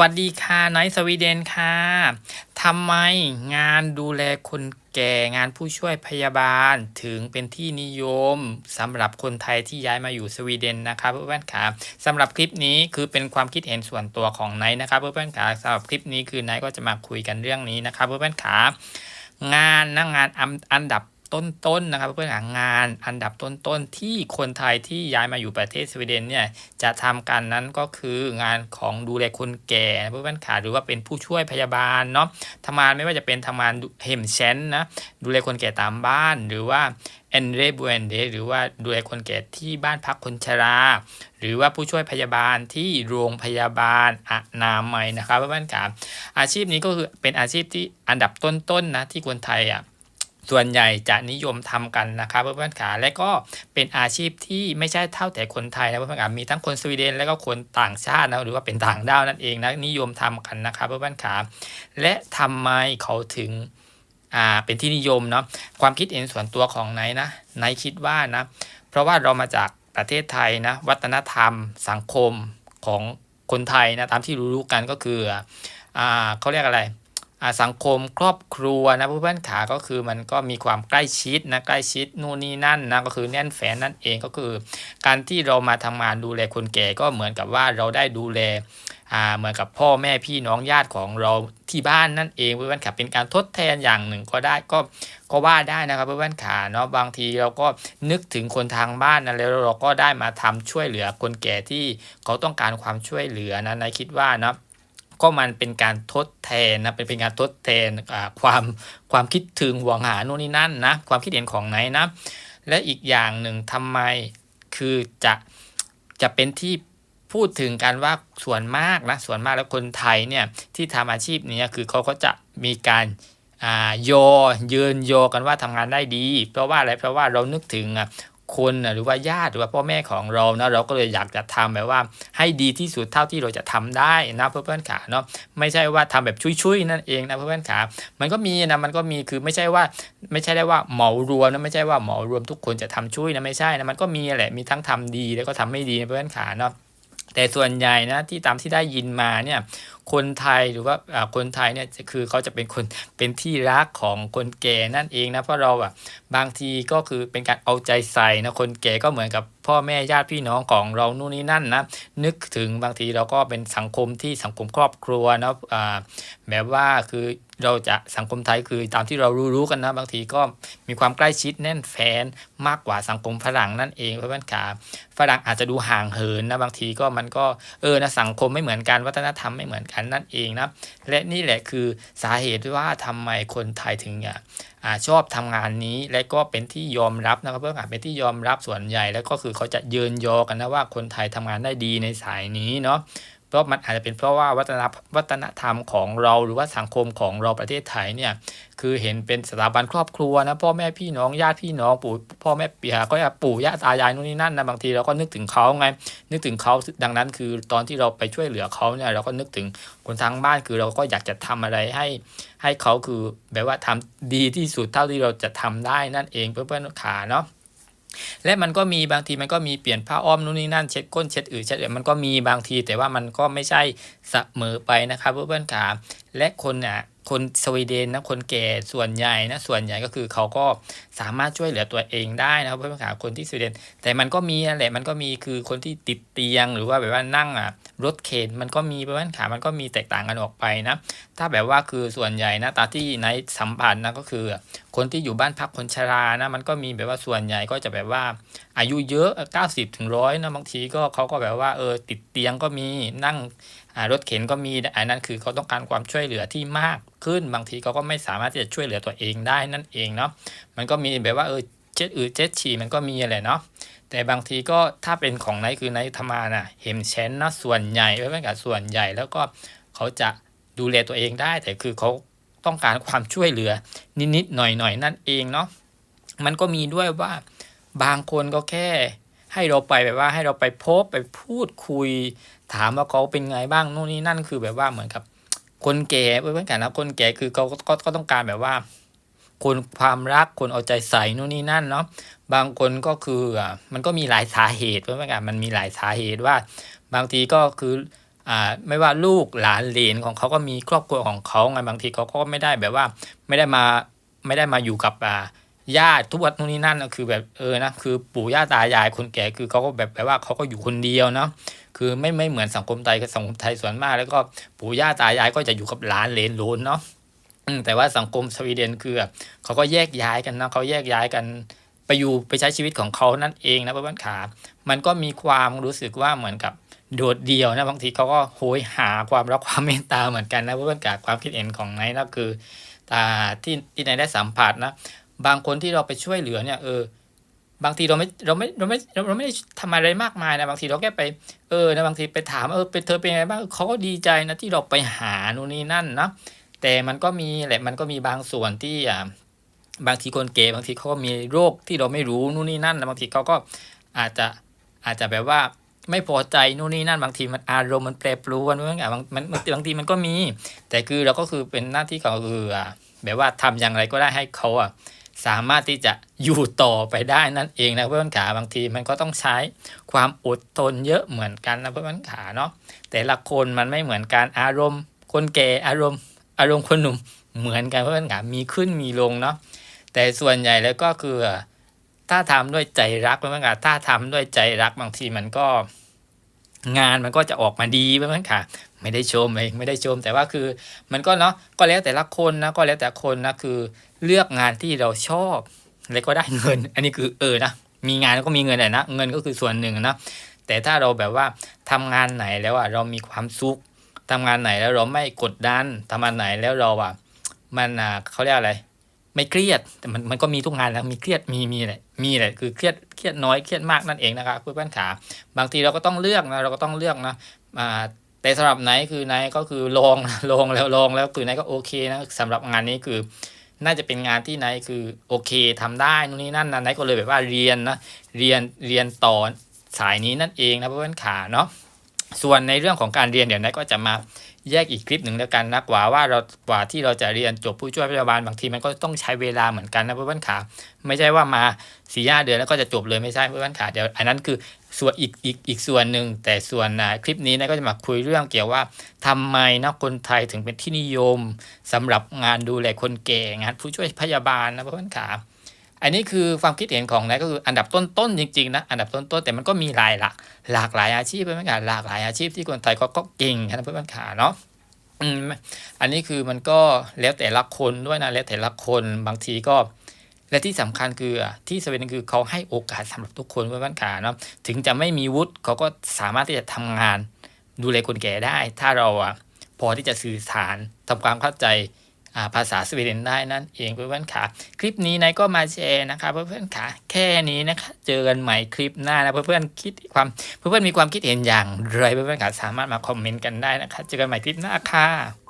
วัสดีค่ะไนท์สวีเดนค่ะทำไมงานดูแลคนแก่งานผู้ช่วยพยาบาลถึงเป็นที่นิยมสำหรับคนไทยที่ย้ายมาอยู่สวีเดนนะครับเพื่อนๆค่ะสำหรับคลิปนี้คือเป็นความคิดเห็นส่วนตัวของไนท์นะครับเพื่อนๆค่ะสำหรับคลิปนี้คือไนท์ก็จะมาคุยกันเรื่องนี้นะครับเพื่อนๆค่ะงานนะงานอันอันดับ ต้นๆนะครับเพื่อนๆงานอันดับต้นๆที่คนไทยที่ย้ายมาอยู่ประเทศสวีเดนเนี่ยจะทำกันนั้นก็คืองานของดูแลคนแก่เพื่อนขาหรือว่าเป็นผู้ช่วยพยาบาลเนาะทำงานไม่ว่าจะเป็นทำงานเฮมเชนนะดูแลคนแก่ตามบ้านหรือว่าเอนเรบูเอนเดหรือว่าดูแลคนแก่ที่บ้านพักคนชรา หรือว่าผู้ช่วยพยาบาลที่โรงพยาบาลอนามัยนะครับเพื่อนๆขาอาชีพนี้ก็คือเป็นอาชีพที่อันดับต้นๆนนะที่คนไทยอะ ส่วนใหญ่จะนิยมทำกันนะครับเพื่อนๆขาและก็เป็นอาชีพที่ไม่ใช่เท่าแต่คนไทยนะเพื่อนๆขามีทั้งคนสวีเดน และก็คนต่างชาตินะหรือว่าเป็นต่างด้าวนั่นเองนะนิยมทำกันนะครับเพื่อนๆขาและทำไมเขาถึงอ่าเป็นที่นิยมเนาะความคิดเห็นส่วนตัวของไนนะไนคิดว่านะเพราะว่าเรามาจากประเทศไทยนะวัฒนธรรม สังคมของคนไทยนะตามที่รู้ๆกันก็คืออ่าเขาเรียกอะไร สังคมครอบครัวนะเพื่อนๆขาก็คือมันก็มีความใกล้ชิดนะใกล้ชิดนู่นนี่นั่นนะก็คือแน่นแฟนนั่นเองก็คือ การที่เรามาทำงานดูแลคนแก่ก็เหมือนกับว่าเราได้ดูแลอาเหมือนกับพ่อแม่พี่น้องญาติของเราที่บ้านนั่นเองเพื่อนๆขาเป็นการทดแทนอย่างหนึ่งก็ได้ก็ก็ว่าได้นะครับเพื่อนๆขาเนาะบางทีเราก็นึกถึงคนทางบ้านนะแล้วเราก็ได้มาทำช่วยเหลือคนแก่ที่เขาต้องการความช่วยเหลือนะนายคิดว่านะ ก็มันเป็นการทดแทนนะเป็นเป็นการทดแทนความความคิดถึงหวงหาโน่นนี่นั่นนะความคิดเห็นของไหนนะและอีกอย่างหนึ่งทำไมคือจะจะเป็นที่พูดถึงกันว่าส่วนมากนะส่วนมากแล้วคนไทยเนี่ยที่ทำอาชีพนี้คือเขาก็จะมีการอ่าโยยืนโยกันว่าทำงานได้ดี เพราะว่าอะไรเพราะว่าเรานึกถึงอะ คนนะหรือว่าญาติหรือว่าพ่อแม่ของเรานะเราก็เลยอยากจะทำแบบว่า ให้ดีที่สุดเท่าที่เราจะทำได้นะเพื่อนๆขาเนาะไม่ใช่ว่าทำแบบชุยๆนั่นเองนะเพื่อนๆขามันก็มีนะมันก็มีคือไม่ใช่ว่าไม่ใช่ได้ว่าเหมารวมนะไม่ใช่ว่าเหมารวมทุกคนจะทำช่วยนะไม่ใช่นะมันก็มีแหละมีทั้งทำดีแล้วก็ทำไม่ดีนะเพื่อนขาเนาะ แต่ส่วนใหญ่นะที่ตามที่ได้ยินมาเนี่ยคนไทยหรือว่าคนไทยเนี่ยคือเขาจะเป็นคนเป็นที่รักของคนแก่นั่นเองนะเพราะเราอะบางทีก็คือเป็นการเอาใจใส่นะคนแก่ก็เหมือนกับพ่อแม่ญาติพี่น้องของเรานู่นนี่นั่นนะนึกถึงบางทีเราก็เป็นสังคมที่สังคมครอบครัวนะอ่าแบบว่าคือ เราจะสังคมไทยคือตามที่เรารู้ๆกันนะบางทีก็มีความใกล้ชิดแน่นแฟนมากกว่าสังคมฝรั่งนั่นเองเพื่อนขาฝรั่งอาจจะดูห่างเหินนะบางทีก็มันก็เออนะสังคมไม่เหมือนกันวัฒนธรรมไม่เหมือนกันนั่นเองนะและนี่แหละคือสาเหตุว่าทำไมคนไทยถึงอะอชอบทำงานนี้และก็เป็นที่ยอมรับนะครับเพื่อนๆเป็นที่ยอมรับส่วนใหญ่ แล้วก็คือเขาจะเยินยอกันนะว่าคนไทยทำงานได้ดีในสายนี้เนาะ ราะมันอาจจะเป็นเพราะว่าวัฒนวัฒนธรรมของเราหรือว่าสังคมของเราประเทศไทยเนี่ยคือเห็นเป็นสถาบันครอบครัวนะพ่อแม่พี่น้องญาติพี่น้องปู่พ่อแม่ปียก็จะปู่ย่าตายายนู่นนี่นั่นนะบางทีเราก็นึกถึงเขาไงนึกถึงเขาดังนั้น คือตอนที่เราไปช่วยเหลือเขาเนี่ยเราก็นึกถึงคนทางบ้านคือเราก็อยากจะทำอะไรให้ให้เขาคือแบบว่าทำดีที่สุดเท่าที่เราจะทำได้นั่นเองเพื่อนๆขาเนาะ และมันก็มีบางทีมันก็มีเปลี่ยนผ้าอ้อมนู่นนี่นั่นเช็ดก้นเช็ดอืดเช็ดอะไรมันก็มีบางทีแต่ว่ามันก็ไม่ใช่เสมอไปนะครับเพื่อนๆขา และคนอะคนสวีเดนนะคนแก่ส่วนใหญ่นะส่วนใหญ่ก็คือเขาก็สามารถช่วยเหลือตัวเองได้นะครับเพื่อนขาคนที่สวีเดน แต่มันก็มีนั่นแหละมันก็มีคือคนที่ติดเตียงหรือว่าแบบว่านั่งอะรถเข็นมันก็มีเพื่อนขามันก็มีแตกต่างกันออกไปนะถ้าแบบว่าคือส่วนใหญ่นะตาที่ในสัมผัสนะก็คือ คนที่อยู่บ้านพักคนชรานะมันก็มีแบบว่าส่วนใหญ่ก็จะแบบว่าอายุเยอะ 90ถึงร้อยนะบางทีก็เขาก็แบบว่าเออติดเตียงก็มีนั่ง รถเข็นก็มีอันนั้นคือเขาต้องการความช่วยเหลือที่มากขึ้นบางทีเขาก็ไม่สามารถที่จะช่วยเหลือตัวเองได้นั่นเองเนาะมันก็มีแบบว่าเออเจ็ดอืดเจ็ดฉี่มันก็มีแหละเนาะแต่บางทีก็ถ้าเป็นของไนคือไนท์ธรรมาน่ะเห็นเชนนะส่วนใหญ่ไม่เป็นกับส่วนใหญ่แล้วก็เขาจะดูแลตัวเองได้ แต่คือเขาต้องการความช่วยเหลือ นิดๆหน่อยๆนั่นเองเนาะมันก็มีด้วยว่าบางคนก็แค่ ให้เราไปแบบว่าให้เราไปพบไปพูดคุย ถามว่าเขาเป็นไงบ้างนู่นนี่นั่นคือแบบว่าเหมือนกับ คนแก่เพื่อนกันนะคนแก่คือเขาก็ก็ต้องการแบบว่า คนความรักคนเอาใจใส่นู่นนี่นั่นเนาะบางคนก็คืออะมันก็มีหลายสาเหตุเพื่อนกันมันมีหลายสาเหตุว่า บางทีก็คืออ่าไม่ว่าลูกหลานเลนของเขาก็มีครอบครัวของเขาไงบางทีเขาก็ไม่ได้แบบว่า ไม่ได้มาไม่ได้มาอยู่กับอ่า ญาติทุกวันนู่นนี่นั่นก็คือแบบเออนะคือปู่ย่าตายายคนแก่คือเขาก็แบบแบบว่าเขาก็อยู่คนเดียวเนาะคือไม่ไม่เหมือนสังคมไทยสังคมไทยส่วนมาก แล้วก็ปู่ย่าตายายก็จะอยู่กับหลานเลนโลนเนาะแต่ว่าสังคมสวีเดนคือเขาก็แยกย้ายกันนะเขาแยกย้ายกันไปอยู่ไปใช้ชีวิตของเขานั่นเองนะเพื่อนขา มันก็มีความรู้สึกว่าเหมือนกับโดดเดี่ยวนะบางทีเขาก็โหยหาความรักความเมตตาเหมือนกันนะเพื่อนๆกับความคิดเห็นของไนท์นะคืออ่าที่ที่ไนท์ได้สัมผัสนะ บางคนที่เราไปช่วยเหลือเนี่ยเออบางทีเราไม่เราไม่เราไม่เราไม่ได้ทำอะไรมากมายนะบางทีเราแค่ไปเออนะบางทีไปถามเออเป็นเธอเป็นไงบ้างเขาก็ดีใจนะที่เราไปหาโน่นนี่นั่นนะแต่มันก็มีแหละมันก็มีบางส่วนที่อ่าบางทีคนเก๋บางทีเขาก็มีโรคที่เราไม่รู้นู่นนี่นั่นนะบางทีเขาก็อาจจะอาจจะแบบว่าไม่พอใจนู่นนี่นั่นบางทีมันอารมณ์มันแปรปรวนบางอย่างบางมันบางทีมันก็มี แต่คือเราก็คือเป็นหน้าที่ของเออแบบว่าทำอย่างไรก็ได้ให้เขาอะ สามารถที่จะอยู่ต่อไปได้นั่นเองนะเพื่อนขาบางทีมันก็ต้องใช้ความอดทนเยอะเหมือนกันนะเพื่อนขาเนาะแต่ละคนมันไม่เหมือนกันอารมณ์ คนแก่อารมณ์ อารมณ์คนหนุ่มเหมือนกันเพื่อนขามีขึ้นมีลงเนาะแต่ส่วนใหญ่แล้วก็คือถ้าทำด้วยใจรักเพื่อนขาถ้าทำด้วยใจรักบางทีมันก็ งานมันก็จะออกมาดีเพื่อนขาไม่ได้ชมเองไม่ได้ชม แต่ว่าคือมันก็เนาะก็แล้วแต่ละคนนะก็แล้วแต่คนนะคือเลือกงานที่เราชอบแล้วก็ได้เงิน อันนี้คือเออนะมีงานแล้วก็มีเงินแหละนะเงินก็คือส่วนหนึ่งนะแต่ถ้าเราแบบว่าทำงานไหนแล้วอะเรามีความสุขทำงานไหนแล้วเราไม่กดดันทำงานไหนแล้วเราอะมันอะเขาเรียกอะไร ไม่เครียดแต่มันมันก็มีทุกงานแล้วมีเครียดมีมีแหละมีแหละคือเครียดเครียดน้อยเครียดมากนั่นเองนะครับเพื่อนๆขาบางทีเราก็ต้องเลือกนะเราก็ต้องเลือกนะอ่าแต่สำหรับไหนคือไหนก็คือลองลองแล้วลองแล้วคือไหนก็โอเคนะสำหรับงานนี้คือ น่าจะเป็นงานที่ไนคือโอเคทำได้นู่นนี่นั่นนะไนก็เลยแบบว่าเรียนนะเรียนเรียนต่อสายนี้นั่นเองนะเพื่อนๆขาเนาะส่วนในเรื่องของการเรียนเดี๋ยวไนก็จะมา แยกอีกคลิปหนึ่งแล้วกันนะกว่าว่าเรากว่าที่เราจะเรียนจบผู้ช่วยพยาบาลบางทีมันก็ต้องใช้เวลาเหมือนกันนะเพื่อนขาไม่ใช่ว่ามาสี่ห้าเดือนแล้วก็จะจบเลยไม่ใช่เพื่อนขาเดี๋ยวอันนั้นคือส่วนอีกอีกอีกส่วนหนึ่งแต่ส่วนนะคลิปนี้นะก็จะมาคุยเรื่องเกี่ยวว่าทำไมนะคนไทยถึงเป็นที่นิยมสำหรับงานดูแลคนแก่งานผู้ช่วยพยาบาลนะเพื่อนขา อันนี้คือความคิดเห็นของนายก็คืออันดับต้นๆจริงๆนะอันดับต้นๆแต่มันก็มีหลายหลากหลากหลายอาชีพเพื่อนๆขาหลากหลายอาชีพที่คนไทยเขาก็เก่งนะเพื่อนๆขาเนาะอันนี้คือมันก็แล้วแต่ละคนด้วยนะแล้วแต่ละคนบางทีก็และที่สำคัญคือที่สวีเดนคือเขาให้โอกาสสำหรับทุกคนเพื่อนๆขาเนาะถึงจะไม่มีวุฒิเขาก็สามารถที่จะทำงานดูแลคนแก่ได้ ถ้าเราอะพอที่จะสื่อสารทำความเข้าใจ ภาษาสวีเดนได้นั่นเองเพื่อนๆค่ะคลิปนี้นายก็มาแชร์นะคะเพื่อนๆค่ะแค่นี้นะคะเจอกันใหม่คลิปหน้านะเพื่อนๆคิดความเพื่อนๆมีความคิดเห็นอย่างไรเพื่อนๆค่ะสามารถมาคอมเมนต์กันได้นะคะ เจอกันใหม่คลิปหน้าค่ะ